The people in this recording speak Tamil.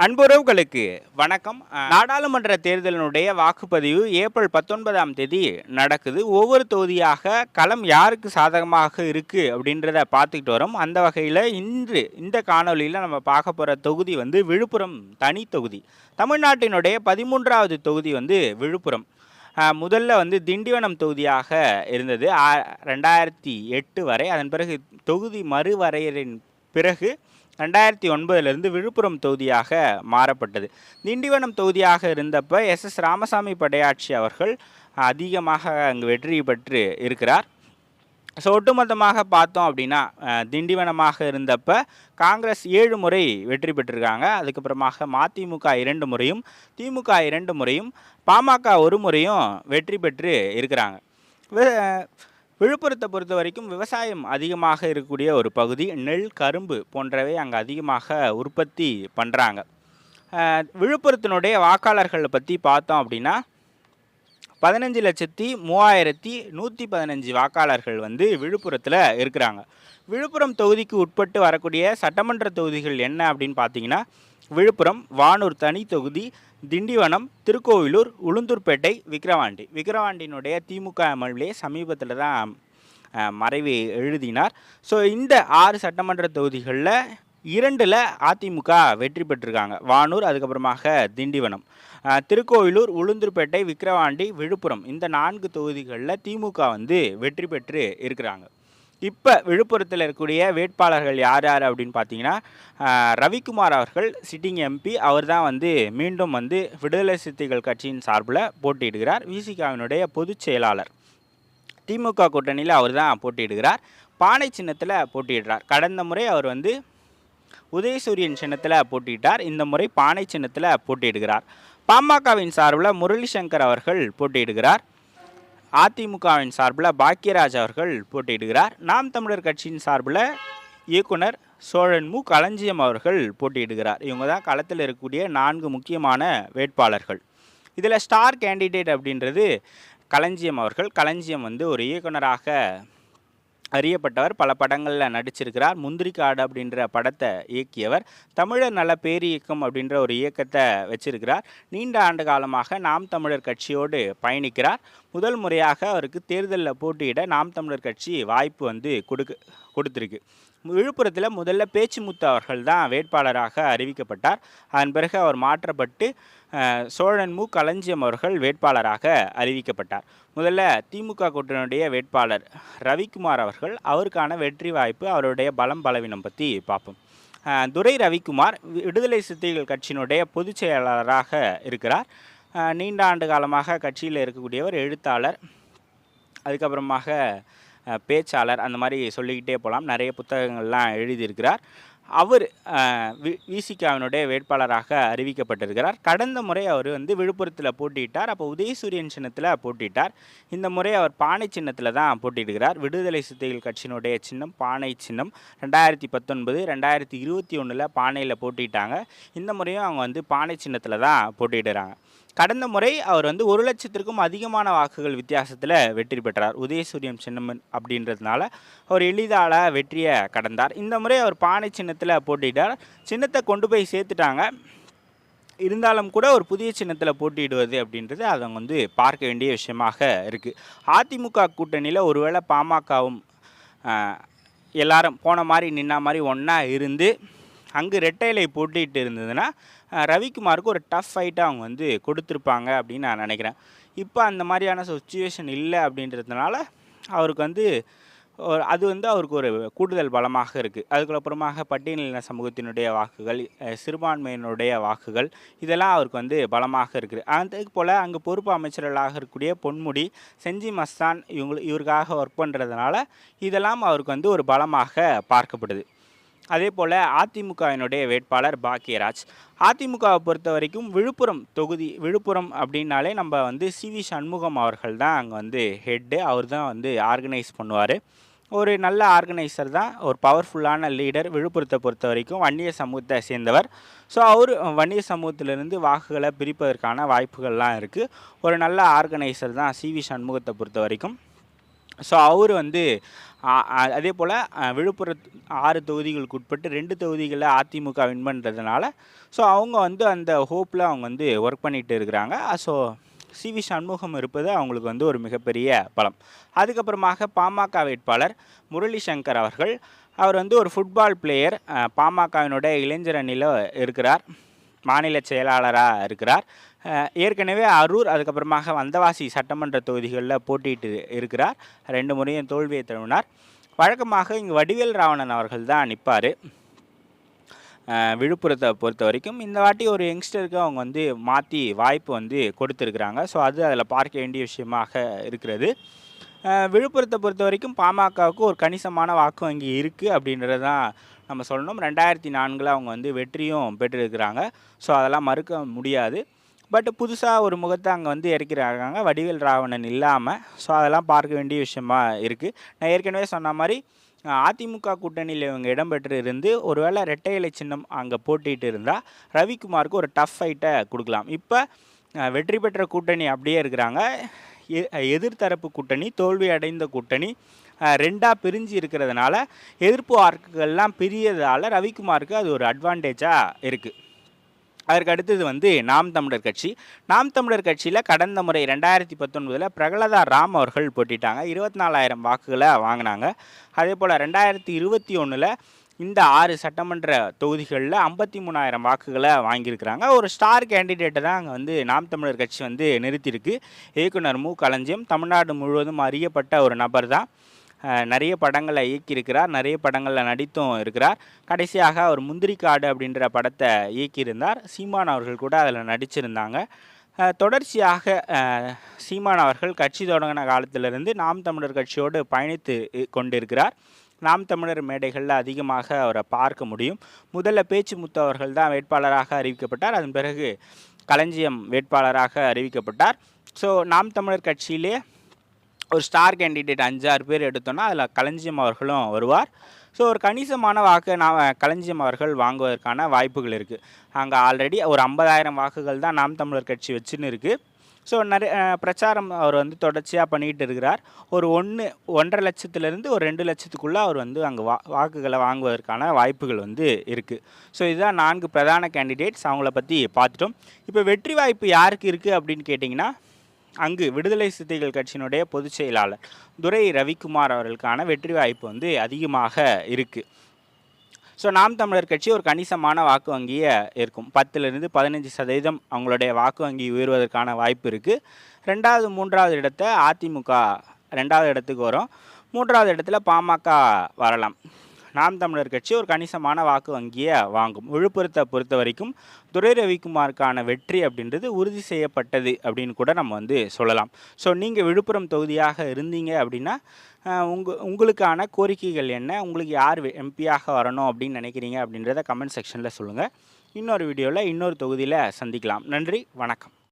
அன்புறவுகளுக்கு வணக்கம். நாடாளுமன்ற தேர்தலினுடைய வாக்குப்பதிவு ஏப்ரல் பத்தொன்பதாம் தேதி நடக்குது. ஒவ்வொரு தொகுதியாக களம் யாருக்கு சாதகமாக இருக்குது அப்படின்றத பார்த்துக்கிட்டு வரோம். அந்த வகையில் இன்று இந்த காணொளியில் நம்ம பார்க்க போகிற தொகுதி வந்து விழுப்புரம் தனி தொகுதி. தமிழ்நாட்டினுடைய பதிமூன்றாவது தொகுதி வந்து விழுப்புரம். முதல்ல வந்து திண்டிவனம் தொகுதியாக இருந்தது. ரெண்டாயிரத்தி எட்டு வரை. அதன் பிறகு தொகுதி மறுவரையறின் பிறகு ரெண்டாயிரத்தி ஒன்பதுலேருந்து விழுப்புரம் தொகுதியாக மாறப்பட்டது. திண்டிவனம் தொகுதியாக இருந்தப்போ எஸ். எஸ். ராமசாமி படையாட்சி அவர்கள் அதிகமாக அங்கு வெற்றி பெற்று இருக்கிறார். ஸோ ஒட்டுமொத்தமாக பார்த்தோம் அப்படின்னா திண்டிவனமாக இருந்தப்ப காங்கிரஸ் ஏழு முறை வெற்றி பெற்றிருக்காங்க. அதுக்கப்புறமாக மதிமுக இரண்டு முறையும் திமுக இரண்டு முறையும் பாமக ஒரு முறையும் வெற்றி பெற்று இருக்கிறாங்க. விழுப்புரத்தை பொறுத்த வரைக்கும் விவசாயம் அதிகமாக இருக்கக்கூடிய ஒரு பகுதி. நெல் கரும்பு போன்றவை அங்கே அதிகமாக உற்பத்தி பண்ணுறாங்க விழுப்புரத்தினுடைய வாக்காளர்களை பற்றி பார்த்தோம் அப்படின்னா பதினஞ்சு லட்சத்தி மூவாயிரத்தி நூற்றி பதினஞ்சு வாக்காளர்கள் வந்து விழுப்புரத்தில் இருக்கிறாங்க. விழுப்புரம் தொகுதிக்கு உட்பட்டு வரக்கூடிய சட்டமன்ற தொகுதிகள் என்ன அப்படின்னு பார்த்தீங்கன்னா விழுப்புரம் வானூர் தனி தொகுதி திண்டிவனம் திருக்கோவிலூர் உளுந்தூர்பேட்டை விக்கிரவாண்டி. விக்கிரவாண்டியினுடைய திமுக எம்எல்ஏ சமீபத்தில் தான் மறைவை மறைவு எழுதினார். ஸோ இந்த ஆறு சட்டமன்ற தொகுதிகளில் இரண்டில் அதிமுக வெற்றி பெற்றிருக்காங்க. வானூர் அதுக்கப்புறமாக திண்டிவனம். திருக்கோவிலூர் உளுந்தூர்பேட்டை விக்கிரவாண்டி விழுப்புரம். இந்த நான்கு தொகுதிகளில் திமுக வந்து வெற்றி பெற்று இருக்கிறாங்க. இப்போ விழுப்புரத்தில் இருக்கக்கூடிய வேட்பாளர்கள் யார் யார் அப்படின்னு பார்த்தீங்கன்னா ரவிக்குமார் அவர்கள் சிட்டிங் எம்பி அவர் தான் வந்து மீண்டும் வந்து விடுதலை சிறுத்தைகள் கட்சியின் சார்பில் போட்டியிடுகிறார். விசிகாவினுடைய பொதுச் செயலாளர். திமுக கூட்டணியில் அவர் தான் போட்டியிடுகிறார். பானை சின்னத்தில் போட்டியிடுறார். கடந்த முறை அவர் வந்து உதயசூரியன் சின்னத்தில் போட்டியிட்டார். இந்த முறை பானை சின்னத்தில் போட்டியிடுகிறார். பாமகவின் சார்பில் முரளி சங்கர் அவர்கள் போட்டியிடுகிறார். அதிமுகவின் சார்பில் பாக்கியராஜ் அவர்கள் போட்டியிடுகிறார். நாம் தமிழர் கட்சியின் சார்பில் இயக்குனர் சோழன் மு. களஞ்சியம் அவர்கள் போட்டியிடுகிறார். இவங்க தான் களத்தில் இருக்கக்கூடிய நான்கு முக்கியமான வேட்பாளர்கள். இதில் ஸ்டார் கேண்டிடேட் அப்படின்றது களஞ்சியம் அவர்கள். களஞ்சியம் வந்து ஒரு இயக்குனராக அறியப்பட்டவர். பல படங்களில் நடிச்சிருக்கிறார். முந்திரிக்காடு அப்படின்ற படத்தை இயக்கியவர். தமிழர் நல பேரியக்கம் அப்படின்ற ஒரு இயக்கத்தை வச்சிருக்கிறார். நீண்ட ஆண்டு காலமாக நாம் தமிழர் கட்சியோடு பயணிக்கிறார். முதல் முறையாக அவருக்கு தேர்தலில் போட்டியிட நாம் தமிழர் கட்சி வாய்ப்பு வந்து கொடுக்கு கொடுத்துருக்கு. விழுப்புரத்தில் முதல்ல பேச்சுமுத்து அவர்கள் தான் வேட்பாளராக அறிவிக்கப்பட்டார். அதன் பிறகு அவர் மாற்றப்பட்டு சோழன் மு. களஞ்சியம் அவர்கள் வேட்பாளராக அறிவிக்கப்பட்டார். முதல்ல திமுக கூட்டணியுடைய வேட்பாளர் ரவிக்குமார் அவர்கள் அவருக்கான வெற்றி வாய்ப்பு அவருடைய பலம் பலவீனம் பற்றி பார்ப்போம். துரை ரவிக்குமார் விடுதலை சிறுத்தைகள் கட்சியினுடைய பொதுச் செயலாளராக இருக்கிறார். நீண்ட ஆண்டு காலமாக கட்சியில் இருக்கக்கூடியவர் எழுத்தாளர் அதுக்கப்புறமாக பேச்சாளர் அந்த மாதிரி சொல்லிக்கிட்டே போகலாம் நிறைய புத்தகங்கள்லாம் எழுதியிருக்கிறார். அவர் விசிகாவினுடைய வேட்பாளராக அறிவிக்கப்பட்டிருக்கிறார். கடந்த முறை அவர் வந்து விழுப்புரத்தில் போட்டியிட்டார். அப்போ உதயசூரியன் சின்னத்தில் போட்டியிட்டார். இந்த முறை அவர் பானை சின்னத்தில் தான் போட்டியிடுகிறார். விடுதலை சிறுத்தைகள் கட்சியினுடைய சின்னம் பானை சின்னம். ரெண்டாயிரத்தி பத்தொன்பது ரெண்டாயிரத்தி இருபத்தி ஒன்றில் பானையில் போட்டிட்டாங்க இந்த முறையும் அவங்க வந்து பானை சின்னத்தில் தான் போட்டியிடுறாங்க. கடந்த முறை அவர் வந்து ஒரு லட்சத்திற்கும் அதிகமான வாக்குகள் வித்தியாசத்தில் வெற்றி பெற்றார். உதயசூரியம் சின்னம்மன் அப்படின்றதுனால அவர் எளிதால வெற்றியை கடந்தார். இந்த முறை அவர் பானை சின்னத்தில் போட்டியிட்டார். சின்னத்தை கொண்டு போய் சேர்த்துட்டாங்க. இருந்தாலும் கூட ஒரு புதிய சின்னத்தில் போட்டியிடுவது அப்படின்றது அதை வந்து பார்க்க வேண்டிய விஷயமாக இருக்குது அதிமுக கூட்டணியில் ஒருவேளை பாமகவும் எல்லாரும் போன மாதிரி நின்ன மாதிரி ஒன்றா இருந்து அங்கு ரெட்டைலை போட்டிட்டு இருந்ததுன்னா ரவிக்குமாருக்கு ஒரு டஃப் ஃபைட்டை அவங்க வந்து கொடுத்துருப்பாங்க அப்படின்னு நான் நினைக்கிறேன். இப்போ அந்த மாதிரியான சுச்சுவேஷன் இல்லை அப்படின்றதுனால அவருக்கு வந்து ஒரு அது வந்து அவருக்கு ஒரு கூடுதல் பலமாக இருக்குது அதுக்கப்புறமாக பட்டியலின சமூகத்தினுடைய வாக்குகள் சிறுபான்மையினுடைய வாக்குகள் இதெல்லாம் அவருக்கு வந்து பலமாக இருக்குது. அதே போல் அங்கே பொறுப்பு அமைச்சர்களாக இருக்கக்கூடிய பொன்முடி செஞ்சி மஸ்தான் இவங்க இவருக்காக ஒர்க் பண்ணுறதுனால இதெல்லாம் அவருக்கு வந்து ஒரு பலமாக பார்க்கப்படுது. அதே போல் அதிமுகவினுடைய வேட்பாளர் பாக்கியராஜ். அதிமுகவை பொறுத்த வரைக்கும் விழுப்புரம் தொகுதி விழுப்புரம் அப்படின்னாலே நம்ம வந்து சி வி சண்முகம் அவர்கள் தான் அங்கே வந்து ஹெட்டு அவர் தான் வந்து ஆர்கனைஸ் பண்ணுவார். ஒரு நல்ல ஆர்கனைசர் தான் ஒரு பவர்ஃபுல்லான லீடர் விழுப்புரத்தை பொறுத்த வரைக்கும் வன்னிய சமூகத்தை சேர்ந்தவர். ஸோ அவர் வன்னிய சமூகத்திலிருந்து வாக்குகளை பிரிப்பதற்கான வாய்ப்புகள்லாம் இருக்குது ஒரு நல்ல ஆர்கனைசர் தான் சி வி சண்முகத்தை பொறுத்த வரைக்கும். ஸோ அவர் வந்து அதே போல் விழுப்புரம் ஆறு தொகுதிகளுக்கு உட்பட்டு ரெண்டு தொகுதிகளில் அதிமுக வின் பண்ணுறதுனால ஸோ அவங்க வந்து அந்த ஹோப்பில் அவங்க வந்து ஒர்க் பண்ணிகிட்டு இருக்கிறாங்க. ஸோ சிவி சண்முகம் இருப்பது அவங்களுக்கு வந்து ஒரு மிகப்பெரிய பலம். அதுக்கப்புறமாக பாமக வேட்பாளர் முரளி சங்கர் அவர்கள் அவர் வந்து ஒரு ஃபுட்பால் பிளேயர் பாமகவினுடைய இளைஞர் அணியில் இருக்கிறார். மாநில செயலாளராக இருக்கிறார். ஏற்கனவே அரூர் அதுக்கப்புறமாக வந்தவாசி சட்டமன்ற தொகுதிகளில் போட்டியிட்டு இருக்கிறார். ரெண்டு முறையும் தோல்வியை தழுவினார். வழக்கமாக இங்கே வடிவேல் ராவணன் அவர்கள் தான் நிற்பார் விழுப்புரத்தை பொறுத்த வரைக்கும் இந்த வாட்டி ஒரு யங்ஸ்டருக்கு அவங்க வந்து மாற்றி வாய்ப்பு வந்து கொடுத்துருக்குறாங்க. ஸோ அது அதில் பார்க்க வேண்டிய விஷயமாக இருக்கிறது. விழுப்புரத்தை பொறுத்த வரைக்கும் பாமகவுக்கு ஒரு கணிசமான வாக்கு வங்கி இருக்குது அப்படின்றது தான் நம்ம சொல்லணும். ரெண்டாயிரத்தி நான்கில் அவங்க வந்து வெற்றியும் பெற்றிருக்கிறாங்க. ஸோ அதெல்லாம் மறுக்க முடியாது. பட் புதுசாக ஒரு முகத்தை அங்கே வந்து இறக்கிறாங்க. வடிவேல் ராவணன் இல்லாமல் ஸோ அதெல்லாம் பார்க்க வேண்டிய விஷயமா இருக்குது நான் ஏற்கனவே சொன்ன மாதிரி அதிமுக கூட்டணியில் இவங்க இடம்பெற்று இருந்து ஒருவேளை ரெட்டை இலை சின்னம் அங்கே போட்டிட்டு இருந்தால் ரவிக்குமாருக்கு ஒரு டஃப் ஃபைட்டை கொடுக்கலாம். இப்போ வெற்றி பெற்ற கூட்டணி அப்படியே இருக்கிறாங்க. எதிர்த்தரப்பு கூட்டணி தோல்வி அடைந்த கூட்டணி ரெண்டாக பிரிஞ்சு இருக்கிறதுனால எதிர்ப்பு ஆர்க்குகள்லாம் பிரியதால் ரவிக்குமாருக்கு அது ஒரு அட்வான்டேஜாக இருக்குது அதற்கு அடுத்தது வந்து நாம் தமிழர் கட்சி. நாம் தமிழர் கட்சியில் கடந்த முறை ரெண்டாயிரத்தி பத்தொன்பதில் பிரகலதா ராம் அவர்கள் போட்டிட்டாங்க. இருபத்தி நாலாயிரம் வாக்குகளை வாங்கினாங்க. அதே போல் ரெண்டாயிரத்தி இருபத்தி ஒன்றில் இந்த ஆறு சட்டமன்ற தொகுதிகளில் ஐம்பத்தி மூணாயிரம் வாக்குகளை வாங்கியிருக்கிறாங்க. ஒரு ஸ்டார் கேண்டிடேட்டை தான் அங்கே வந்து நாம் தமிழர் கட்சி வந்து நிறுத்தியிருக்கு. இயக்குனர் மு. களஞ்சியம் தமிழ்நாடு முழுவதும் அறியப்பட்ட ஒரு நபர் தான். நிறைய படங்களை இயக்கியிருக்கிறார். நிறைய படங்களில் நடித்தும் இருக்கிறார். கடைசியாக அவர் முந்திரிக்காடு அப்படின்ற படத்தை இயக்கியிருந்தார். சீமான் அவர்கள் கூட அதில் நடிச்சிருந்தாங்க. தொடர்ச்சியாக சீமான் அவர்கள் கட்சி தொடங்கின காலத்திலிருந்து நாம் தமிழர் கட்சியோடு பயணித்து கொண்டிருக்கிறார். நாம் தமிழர் மேடைகளில் அதிகமாக அவரை பார்க்க முடியும். முதல்ல பேச்சு முத்து அவர்கள் தான் வேட்பாளராக அறிவிக்கப்பட்டார். அதன் பிறகு களஞ்சியம் வேட்பாளராக அறிவிக்கப்பட்டார். ஸோ நாம் தமிழர் கட்சியிலே ஒரு ஸ்டார் கேண்டிடேட் அஞ்சாறு பேர் எடுத்தோன்னா அதில் களஞ்சியம் அவர்களும் வருவார். ஸோ ஒரு கணிசமான வாக்கு நாம் களஞ்சியம் அவர்கள் வாங்குவதற்கான வாய்ப்புகள் இருக்குது அங்கே ஆல்ரெடி ஒரு ஐம்பதாயிரம் வாக்குகள் தான் நாம் தமிழர் கட்சி வச்சுன்னு இருக்குது ஸோ நிறைய பிரச்சாரம் அவர் வந்து தொடர்ச்சியாக பண்ணிகிட்டு இருக்கிறார். ஒரு ஒன்று ஒன்றரை லட்சத்துலேருந்து ஒரு ரெண்டு லட்சத்துக்குள்ளே அவர் வந்து அங்கே வா வாக்குகளை வாங்குவதற்கான வாய்ப்புகள் வந்து இருக்குது ஸோ இதுதான் நான்கு பிரதான கேண்டிடேட்ஸ் அவங்கள பற்றி பார்த்துட்டோம். இப்போ வெற்றி வாய்ப்பு யாருக்கு இருக்குது அப்படின்னு கேட்டிங்கன்னா அங்கு விடுதலை சிறுத்தைகள் கட்சியினுடைய பொதுச் செயலாளர் துரை ரவிக்குமார் அவர்களுக்கான வெற்றி வாய்ப்பு வந்து அதிகமாக இருக்குது ஸோ நாம் தமிழர் கட்சி ஒரு கணிசமான வாக்கு வங்கியை இருக்கும் பத்துலேருந்து பதினஞ்சு சதவீதம் அவங்களுடைய வாக்கு வங்கி உயர்வதற்கான வாய்ப்பு இருக்குது ரெண்டாவது மூன்றாவது இடத்த அதிமுக ரெண்டாவது இடத்துக்கு வரும். மூன்றாவது இடத்துல பாமக வரலாம். நாம் தமிழர் கட்சி ஒரு கணிசமான வாக்கு வங்கியை வாங்கும். விழுப்புரத்தை பொறுத்த வரைக்கும் துரை ரவிக்குமாருக்கான வெற்றி அப்படின்றது உறுதி செய்யப்பட்டது அப்படின்னு கூட நம்ம வந்து சொல்லலாம். ஸோ நீங்கள் விழுப்புரம் தொகுதியாக இருந்தீங்க அப்படின்னா உங்க உங்களுக்கான கோரிக்கைகள் என்ன? உங்களுக்கு யார் எம்பியாக வரணும் அப்படின்னு நினைக்கிறீங்க அப்படின்றத கமெண்ட் செக்ஷனில் சொல்லுங்கள் இன்னொரு வீடியோவில் இன்னொரு தொகுதியில் சந்திக்கலாம். நன்றி வணக்கம்.